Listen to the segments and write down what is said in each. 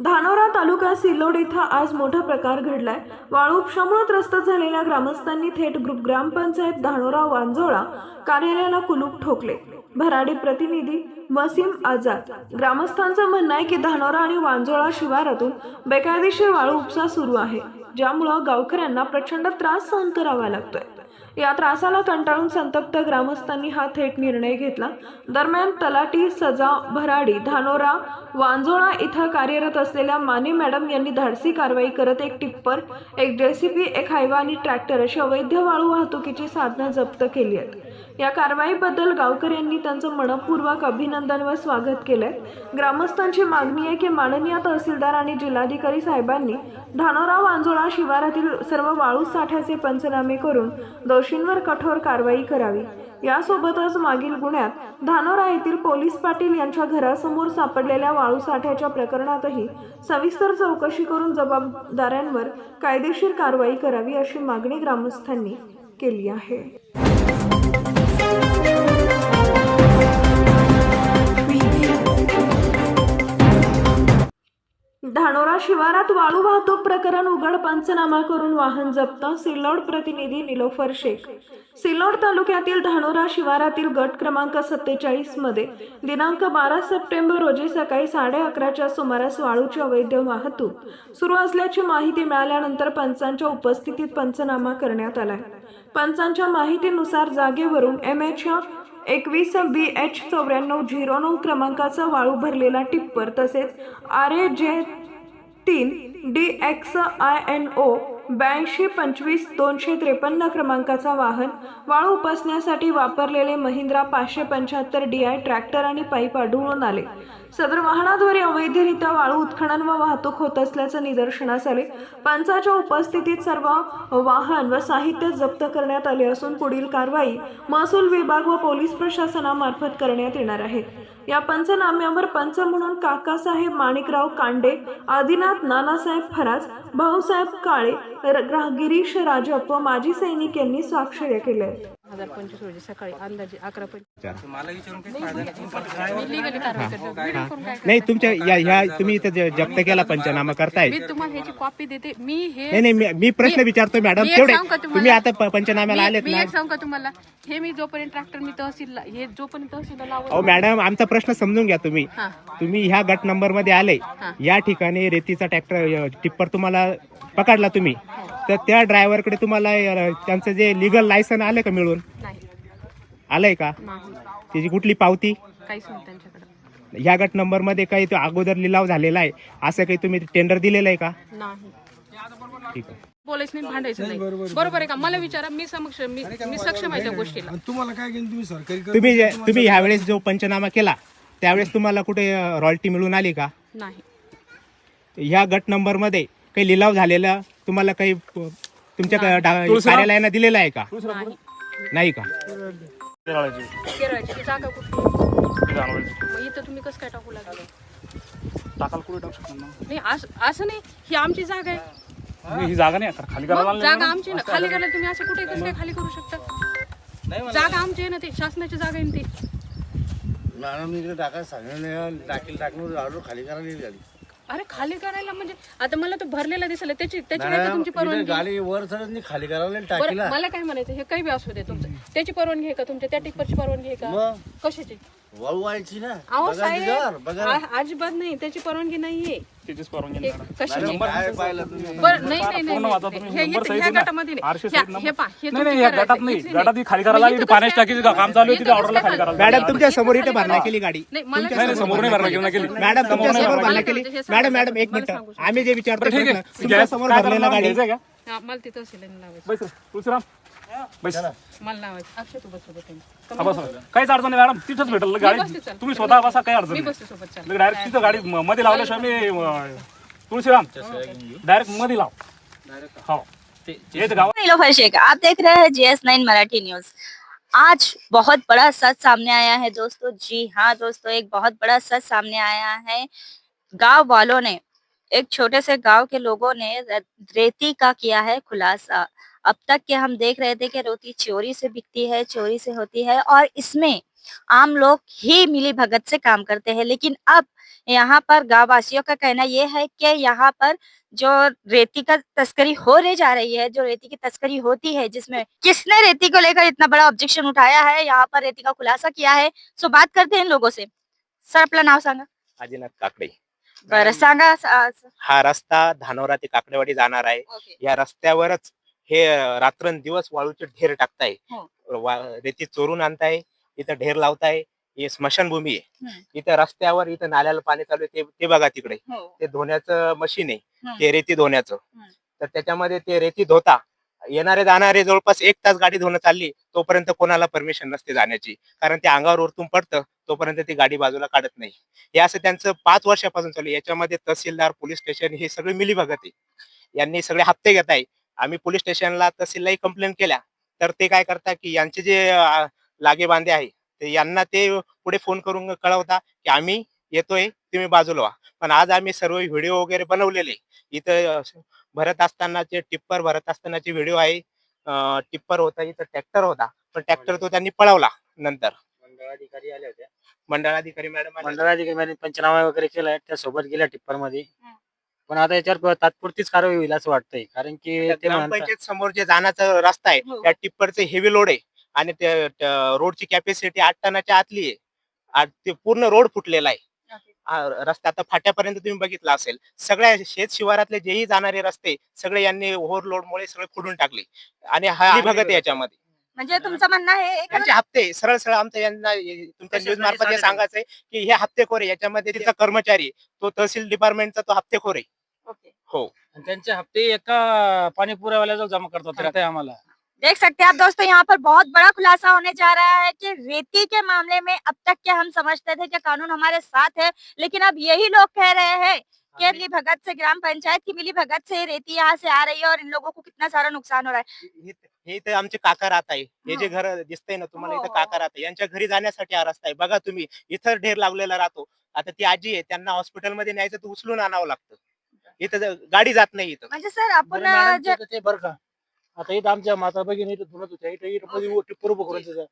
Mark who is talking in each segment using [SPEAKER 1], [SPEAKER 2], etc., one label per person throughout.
[SPEAKER 1] धानोरा तालुका सिल्लोड इथं आज मोठा प्रकार घडलाय. वाळू उपशामुळे त्रस्त झालेल्या ग्रामस्थांनी थेट ग्रुप ग्रामपंचायत धानोरा वांजोळा कार्यालयाला कुलूप ठोकले. भराडी प्रतिनिधी वसीम आझाद. ग्रामस्थांचं म्हणणं आहे की धानोरा आणि वांजोळा शिवारातून बेकायदेशीर वाळू उपसा सुरू आहे. ज्यामुळं गावकऱ्यांना प्रचंड त्रास सहन करावा लागतोय. या त्रासाला कंटाळून संतप्त ग्रामस्थांनी हा थेट निर्णय घेतला. दरम्यान तलाटी सजा भराडी धानोरा वांजोळा इथं कार्यरत असलेल्या माने मॅडम यांनी धाडसी कारवाई करत एक टिप्पर एक जेसीबी एक हायवा आणि ट्रॅक्टर अशी अवैध वाळू वाहतुकीची साधनं जप्त केली आहेत. या कारवाईबद्दल गावकऱ्यांनी त्यांचं मनपूर्वक अभिनंदन व स्वागत आहे ग्रामस्थांची मागणी आहे की माननीय तहसीलदार आणि जिल्हाधिकारी साहेबांनी धानोरा वांजोळा शिवारातील सर्व वाळू साठ्याचे पंचनामे करून दोषींवर कठोर कारवाई करावी. यासोबतच मागील गुन्ह्यात धानोरा येथील पोलीस पाटील यांच्या घरासमोर सापडलेल्या वाळू साठ्याच्या प्रकरणातही सविस्तर चौकशी करून जबाबदाऱ्यांवर कायदेशीर कारवाई करावी अशी मागणी ग्रामस्थांनी केली आहे. Thank you. धानोरा शिवारात वाळू वाहतूक प्रकरण उघड पंचनामा करून वाहन जप्त सिल्लोड प्रतिनिधी निलोफर शेख. सिल्लोड तालुक्यातील धानोरा शिवारातील गट क्रमांक सत्तेचाळीसमध्ये दिनांक बारा सप्टेंबर रोजी सकाळी साडे अकराच्या सुमारास वाळूची अवैध वाहतूक सुरू असल्याची माहिती मिळाल्यानंतर पंचांच्या उपस्थितीत पंचनामा करण्यात आलाय. पंचांच्या माहितीनुसार जागेवरून एम एच एकवीस बी एच चौऱ्याण्णव झिरो नऊ क्रमांकाचा वाळू भरलेला टिप्पर तसेच आर ए जे तीन D X I N O ब्याऐंशी पंचवीस दोनशे त्रेपन्न क्रमांकाचा वाहन वाळू उपसण्यासाठी वापरलेले महिंद्रा पाचशे पंच्याहत्तर डी आय ट्रॅक्टर आणि पाईप आढळून आले. सदर वाहनाद्वारे अवैधरित्या वाळू उत्खनन व वाहतूक होत असल्याचं निदर्शनास आले. पंचाच्या उपस्थितीत सर्व वाहन व साहित्य जप्त करण्यात आले असून पुढील कारवाई महसूल विभाग व पोलीस प्रशासनामार्फत करण्यात येणार आहे. या पंचनाम्यावर पंच म्हणून काकासाहेब माणिकराव कांडे आदिनाथ नानासाहेब फराज भाऊसाहेब काळे गिरीश राजप गिरीश राजप्प माजी सैनिक यांनी स्वाक्षऱ्या केल्या.
[SPEAKER 2] हजार पंचवीस रोजी सकाळी अंदाजे अकरा पंचवीस
[SPEAKER 3] मला विचारून
[SPEAKER 4] नाही तुमच्या या ह्या तुम्ही इथं जप्त केला पंचनामा करताय.
[SPEAKER 2] मी तुम्हाला ह्याची कॉपी देते. मी हे
[SPEAKER 4] नाही नाही मी- प्रश्न विचारतो मॅडम
[SPEAKER 2] मी एक
[SPEAKER 4] तेवढे? तुम्ही आता पंचनाम्याला
[SPEAKER 2] मी-
[SPEAKER 4] आलेत
[SPEAKER 2] मी
[SPEAKER 4] ना?
[SPEAKER 2] एक सांगू का तुम्हाला. हे मी जोपर्यंत ट्रॅक्टर मी तहसीलला हे जोपर्यंत तहसीलला
[SPEAKER 4] अहो
[SPEAKER 2] लावत
[SPEAKER 4] मॅडम आमचा प्रश्न समजून घ्या तुम्ही. तुम्ही ह्या गट नंबरमध्ये आले. या ठिकाणी रेतीचा ट्रॅक्टर टिप्पर तुम्हाला पकडला तुम्ही. तर त्या ड्रायव्हरकडे तुम्हाला त्यांचं जे लिगल लायसन आले का मिळून?
[SPEAKER 2] नाही.
[SPEAKER 4] आलंय का?
[SPEAKER 2] नाही
[SPEAKER 4] त्याची कुठली पावती?
[SPEAKER 2] काहीच नाही त्यांच्याकडे.
[SPEAKER 4] ह्या गट नंबरमध्ये काही तो अगोदर लिलाव झालेला आहे. असं काही तुम्ही टेंडर दिलेलं आहे का?
[SPEAKER 2] नाही.
[SPEAKER 4] ठीक आहे.
[SPEAKER 2] बोलायचं नाही भांडायचं नाही. बरोबर आहे का? मला विचारा मी समक्ष मी मी सक्षम आहे त्या गोष्टीला.
[SPEAKER 5] आणि तुम्हाला काय केलं तुम्ही सरकारी
[SPEAKER 4] तुम्ही जे- तुम्ही ह्यावेळेस जो पंचनामा केला त्यावेळेस तुम्हाला कुठे रॉयल्टी मिळून आली का?
[SPEAKER 2] नाही.
[SPEAKER 4] ह्या गट नंबरमध्ये काही लिलाव झालेला तुम्हाला काही अ, तुमच्या क- डा- कार्यालयानं दिलेला आहे का?
[SPEAKER 2] नाही.
[SPEAKER 4] नाही का?
[SPEAKER 2] केरळची. ती जागा कुठली? मग इथं तुम्ही कसं काय टाकू लागले?
[SPEAKER 6] टाकाल कुठे टाकू शकतो ना
[SPEAKER 2] नाही असं असं नाही. ही आमची जागा आहे.
[SPEAKER 6] नाही, ही जागा नाही आता खाली करायला
[SPEAKER 2] मग जागा आमची ना. खाली करायला तुम्ही असं कुठे कसं काय खाली करू शकता? जागा आमची आहे ना ती. शासनाची जागा आहे ना ती.
[SPEAKER 5] मॅडम इकडे टाका सांगितलं टाकील टाकून राहिलो खाली करायला येईल गाडी
[SPEAKER 2] अरे खाली करायला म्हणजे आता मला तो भरलेला दिसला त्याची त्याची नाही का तुमची परवानगी?
[SPEAKER 5] गाडी वर चढत नाही खाली करायला येईल
[SPEAKER 2] बरं
[SPEAKER 5] टाकीला.
[SPEAKER 2] मला काय म्हणायचं हे काही बी असू दे तुमचं. त्याची परवानगी आहे का तुमच्या? त्या टिप्परची परवानगी आहे का?
[SPEAKER 5] मग?
[SPEAKER 2] कशाची?
[SPEAKER 5] वाळू व्हायची ना?
[SPEAKER 2] अहो
[SPEAKER 5] बघा तिच्यावर,
[SPEAKER 2] साहेब
[SPEAKER 5] बघा
[SPEAKER 2] आ- अजिबात नाही त्याची परवानगी नाहीये.
[SPEAKER 6] त्याचीच परवानगी
[SPEAKER 2] हे
[SPEAKER 6] नाही
[SPEAKER 2] कशाची
[SPEAKER 5] काय पाहिलं तुम्ही?
[SPEAKER 2] बरं नाही नाही नाही
[SPEAKER 6] पूर्ण वाचा
[SPEAKER 2] नाही.
[SPEAKER 6] तुम्ही.
[SPEAKER 2] हे
[SPEAKER 6] नंबर
[SPEAKER 2] इथं-
[SPEAKER 6] सहित
[SPEAKER 2] ह्या
[SPEAKER 6] आहे ना?
[SPEAKER 2] गटामध्ये
[SPEAKER 6] आठशे
[SPEAKER 2] नाही
[SPEAKER 6] सहित
[SPEAKER 2] ह्या- हे पहा हे
[SPEAKER 6] नाही
[SPEAKER 2] तुमची
[SPEAKER 6] नाही या
[SPEAKER 2] करायची.
[SPEAKER 6] गटात नाही.
[SPEAKER 2] इथली
[SPEAKER 6] गटात ही खाली करायला लागली पाण्याची टाकीचं? काम चालू आहे तिथे
[SPEAKER 2] कसं
[SPEAKER 6] ऑर्डरला खाली करायला
[SPEAKER 4] मॅडम
[SPEAKER 2] तुमच्यासमोर
[SPEAKER 4] इथे भरणा? केली गाडी.
[SPEAKER 2] नाही मला
[SPEAKER 6] नाही नाही समोर नाही भरणा केली.
[SPEAKER 4] मॅडम तुमच्या
[SPEAKER 6] नाही,
[SPEAKER 4] समोर
[SPEAKER 6] नाही,
[SPEAKER 4] भरणा
[SPEAKER 2] नाही,
[SPEAKER 4] केली. मॅडम मॅडम एक मिनिट. आम्ही जे विचारतो
[SPEAKER 6] ठीक आहे.
[SPEAKER 4] तुमच्यासमोर
[SPEAKER 6] काय
[SPEAKER 4] भरलेला
[SPEAKER 6] करणार?
[SPEAKER 4] गाडी.
[SPEAKER 6] घ्यायचं का
[SPEAKER 2] हा, मला तिथं असेल लावायचं
[SPEAKER 6] बैस तुळशीराम. बैस।
[SPEAKER 2] मला लावायचं अक्षय तू बस सोबत आहे.
[SPEAKER 6] हा, बस काहीच अडचण नाही मॅडम. तिथंच भेटेल
[SPEAKER 2] बसते
[SPEAKER 6] गाडी.
[SPEAKER 2] चल.
[SPEAKER 6] तुम्ही स्वतः बसा काही अडचण
[SPEAKER 2] मी
[SPEAKER 6] नाही.
[SPEAKER 2] बसते सोबत चाल.
[SPEAKER 6] डायरेक्ट तिथं गाडी म- मध्ये लावल्याशिवाय मी अं, तुळशीराम डायरेक्ट मध्ये लाव. हो. येत गावात
[SPEAKER 7] नीलोफर शेख आप देख रहे हैं जीएस नाइन मराठी न्यूज़ आज बहुत बड़ा सच सामने आया है दोस्तों। जी हाँ दोस्तों एक बहुत बड़ा सच सामने आया है। गाँव वालों ने एक छोटे से गाँव के लोगों ने रे- रेती का किया है खुलासा। अब तक के हम देख रहे थे कि रेती चोरी से बिकती है चोरी से होती है और इसमें आम लोग ही मिली भगत से काम करते हैं। लेकिन अब यहाँ पर गाँव वासियों का कहना ये है कि यहाँ पर जो रेती का तस्करी हो रही जा रही है जो रेती की तस्करी होती है जिसमें किसने रेती को लेकर इतना बड़ा ऑब्जेक्शन उठाया है यहाँ पर रेती का खुलासा किया है। सो बात करते हैं इन लोगों से। सर आपलं नाव सांगा।
[SPEAKER 4] आजीनाथ काकडे।
[SPEAKER 7] बरं सांगा स-
[SPEAKER 4] हा रस्ता धानोरा ते काकडेवाडी जाणार आहे.
[SPEAKER 7] ओके.
[SPEAKER 4] या रस्त्यावरच हे रात्रंदिवस वाळूचे ढेर टाकताय
[SPEAKER 7] हो.
[SPEAKER 4] वा- रेती चोरून आणताय इथं ढेर लावताय ही स्मशानभूमी आहे
[SPEAKER 7] हम्म.
[SPEAKER 4] इथं रस्त्यावर इथं नाल्याला पाणी चालू आहे ते ते बघा तिकडे
[SPEAKER 7] हो.
[SPEAKER 4] ते धुण्याचं मशीन आहे
[SPEAKER 7] हम्म.
[SPEAKER 4] ते रेती धुण्याचं
[SPEAKER 7] हम्म.
[SPEAKER 4] तर त्याच्यामध्ये ते रेती धुता येणारे जाणारे जवळपास एक तास गाडी धुणं चालली तोपर्यंत कोणाला परमिशन नसते जाण्याची कारण ते अंगावर ओरतून पडतं तोपर्यंत ती गाडी बाजूला काढत नाही हे असं त्यांचं पाच वर्षापासून चालू आहे. याच्यामध्ये तहसीलदार पोलीस स्टेशन हे सगळे मिलीभगत आहे यांनी सगळे हप्ते घेत आहे आम्ही पोलीस स्टेशनला तहसीललाही कंप्लेंट केल्या. तर ते काय करतात की यांचे जे अं, लागे बांधे आहे ते यांना ते पुढे फोन करून कळवता की आम्ही येतोय तुम्ही बाजूला व्हा. पण आज आम्ही सर्व व्हिडिओ वगैरे बनवलेले. इथं अं, भरत असतानाचे टिप्पर भरत असतानाचे व्हिडिओ आहे अं, टिप्पर होता इथं ट्रॅक्टर होता. पण ट्रॅक्टर तो त्यांनी पळवला नंतर.
[SPEAKER 5] मंडळाधिकारी आले होते.
[SPEAKER 4] मंडळाधिकारी मॅडम आले.
[SPEAKER 5] मंडळाधिकारी पंचनामा वगैरे केलाय त्या सोबत गेल्या
[SPEAKER 7] टिप्परमध्ये.
[SPEAKER 5] पण आता याच्यावर तात्पुरतीच कारवाई होईल असं वाटतंय. कारण की ते म्हणतात
[SPEAKER 4] ग्रामपंचायत समोर जे जाण्याचा रस्ता आहे
[SPEAKER 7] हो.
[SPEAKER 4] त्या टिप्परचे हेवी लोड आहे. आणि ते त्या रोडची कॅपॅसिटी आठ टनाच्या आतली आहे. ते पूर्ण रोड फुटलेला आहे. आ, रस्ता आता फाट्यापर्यंत तुम्ही बघितला असेल. सगळ्या शेत शिवारातले जेही जाणारे रस्ते सगळे यांनी ओव्हरलोड मुळे सगळे फोडून टाकले. आणि हा भगत आहे याच्यामध्ये.
[SPEAKER 7] म्हणजे तुमचं म्हणणं आहे एक
[SPEAKER 4] त्यांचे हप्ते सरळ सरळ आमच्या यांना ये- तुमच्या न्यूज मार्फत हे सांगायचं आहे की हे हप्तेखोर आहे याच्यामध्ये तिचा कर्मचारी आहे. तो तहसील डिपार्टमेंटचा तो हप्तेखोर आहे.
[SPEAKER 7] ओके.
[SPEAKER 4] हो.
[SPEAKER 5] आणि त्यांचे हप्ते एका पाणी पुरावाल्याजवळ जमा करतात आम्हाला.
[SPEAKER 7] देख सकते हैं आप दोस्तों यहाँ पर बहुत बड़ा खुलासा होने जा रहा है कि रेती के मामले में अब तक के हम समझते थे कि कानून हमारे साथ है लेकिन अब यही लोग कह रहे हैं कि मिली भगत से ग्राम पंचायत की मिली भगत से रेती यहाँ से आ रही है और इन लोगों को कितना सारा नुकसान हो रहा है।
[SPEAKER 4] हे हे इथे आमचे काका राहत आहे. हे जे
[SPEAKER 7] हो.
[SPEAKER 4] घर दिसतंय ना तुम्हाला
[SPEAKER 7] हो,
[SPEAKER 4] इथं
[SPEAKER 7] हो.
[SPEAKER 4] काका राहते यांच्या घरी जाण्यासाठी हा रस्ता आहे. बघा तुम्ही इथं ढेर लागलेला राहतो. आता ती आजी आहे त्यांना हॉस्पिटलमध्ये न्यायचं तर उचलून आणावं लागतं. इथं ज- गाडी जात नाही इथं.
[SPEAKER 7] म्हणजे सर आपण
[SPEAKER 5] बरं मॅडम,
[SPEAKER 7] जे-
[SPEAKER 5] ते- ते बरं का. आता इथं आमच्या माता भगिनी इथं धुणत होत्या इथं इथं मध्ये टिप्पर उभं करून त्याचं.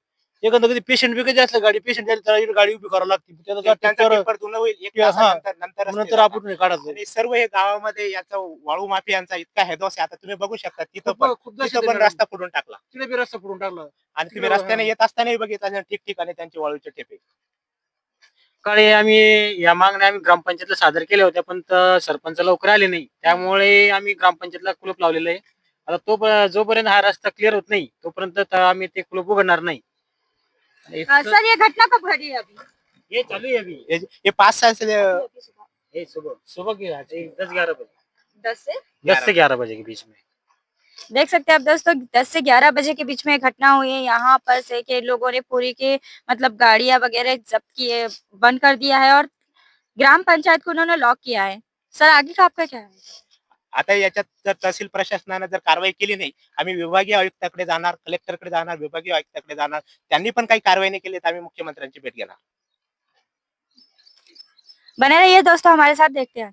[SPEAKER 5] एखादं कधी पेशंट बी कधी असलं गाडी पेशंट त्याला इथं गाडी उभी करावं लागते. त्याला
[SPEAKER 4] त्यांचा
[SPEAKER 5] टिप्पर
[SPEAKER 4] पेपर धुणं होईल एक
[SPEAKER 5] किंवा हा.
[SPEAKER 4] तासानंतर नंतर.
[SPEAKER 5] आपण काढायचं
[SPEAKER 4] आणि सर्व हे गावामध्ये याचा वाळू माफियांचा इतका हेदोस आहे. आता तुम्ही बघू शकता तिथं
[SPEAKER 5] खूप-
[SPEAKER 4] पण तिथं पण. रस्ता फोडून टाकला.
[SPEAKER 5] तिकडे बी रस्ता पुरून टाकला.
[SPEAKER 4] आणि तुम्ही
[SPEAKER 5] तिकडं-
[SPEAKER 4] रस्त्याने येत असतानाही बघितलं ठिकठिकाणी त्यांचे वाळूचे ठेपे.
[SPEAKER 5] काळी आम्ही या मागण्या आम्ही ग्रामपंचायतला सादर केल्या होत्या पण त- सरपंच लवकर आले नाही. त्यामुळे आम्ही ग्रामपंचायतला कुलूप लावलेलं आहे. आता तो जोपर्यंत हा रस्ता क्लिअर होत नाही तोपर्यंत त- आम्ही ते कुलूप उघडणार नाही. आणि
[SPEAKER 7] सर ये घटना कब घटी है अभी?
[SPEAKER 5] हे चालू आहे अभी।
[SPEAKER 4] हे हे पाच सहा
[SPEAKER 5] हे सुबह सुबह के आज दस ग्यारह बजे।
[SPEAKER 7] दस से?
[SPEAKER 5] दस से ग्यारह बजे के बीच में।
[SPEAKER 7] देख सकते हैं आप दोस्तों 10 से 11 बजे के बीच में घटना हुई है। यहाँ पर से के लोगों ने पूरी के मतलब गाड़ियाँ वगैरह जब्त किए बंद कर दिया है और ग्राम पंचायत को उन्होंने लॉक किया है। सर आगे का आपका क्या है?
[SPEAKER 4] आता याच्यात जर तहसील प्रशासनानं जर कारवाई केली नाही आम्ही विभागीय आयुक्ताकडे जाणार कलेक्टरकडे जाणार विभागीय आयुक्ताकडे जाणार त्यांनी पण काही कारवाई नाही केली तर आम्ही मुख्यमंत्र्यांची भेट घेणार.
[SPEAKER 7] बने रहिए दोस्तों हमारे साथ देखते हैं।